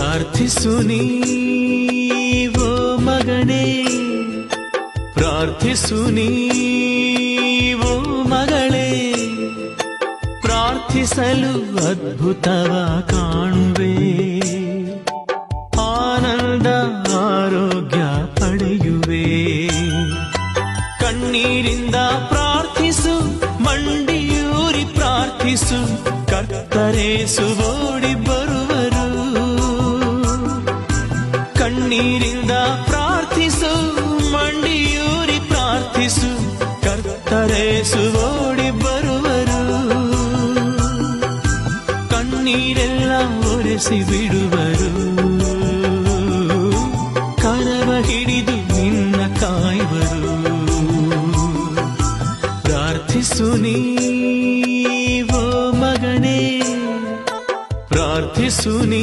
ಪ್ರಾರ್ಥಿಸು ನೀವೋ ಮಗನೇ. ಪ್ರಾರ್ಥಿಸು ನೀವೋ ಮಗಳೇ. ಪ್ರಾರ್ಥಿಸಲು ಅದ್ಭುತವ ಕಾಣುವೆ. ಆನಂದ ಆರೋಗ್ಯ ಪಡೆಯುವೆ. ಕಣ್ಣೀರಿಂದ ಪ್ರಾರ್ಥಿಸು, ಮಂಡಿಯೂರಿ ಪ್ರಾರ್ಥಿಸು, ಕರ್ತರೇಸು ಓಡಿ ಕಣ್ಣೀರಿಂದ ಪ್ರಾರ್ಥಿಸು, ಮಂಡಿಯೂರಿ ಪ್ರಾರ್ಥಿಸು ಕರ್ತರೇಸು ಓಡಿ ಬರುವರು. ಕಣ್ಣೀರೆಲ್ಲ ಒರೆಸಿ ಬಿಡುವರು. ಕರವ ಹಿಡಿದು ನಿನ್ನ ಕಾಯುವರು. ಪ್ರಾರ್ಥಿಸು ನೀ ಮಗನೇ. ಪ್ರಾರ್ಥಿಸು ನೀ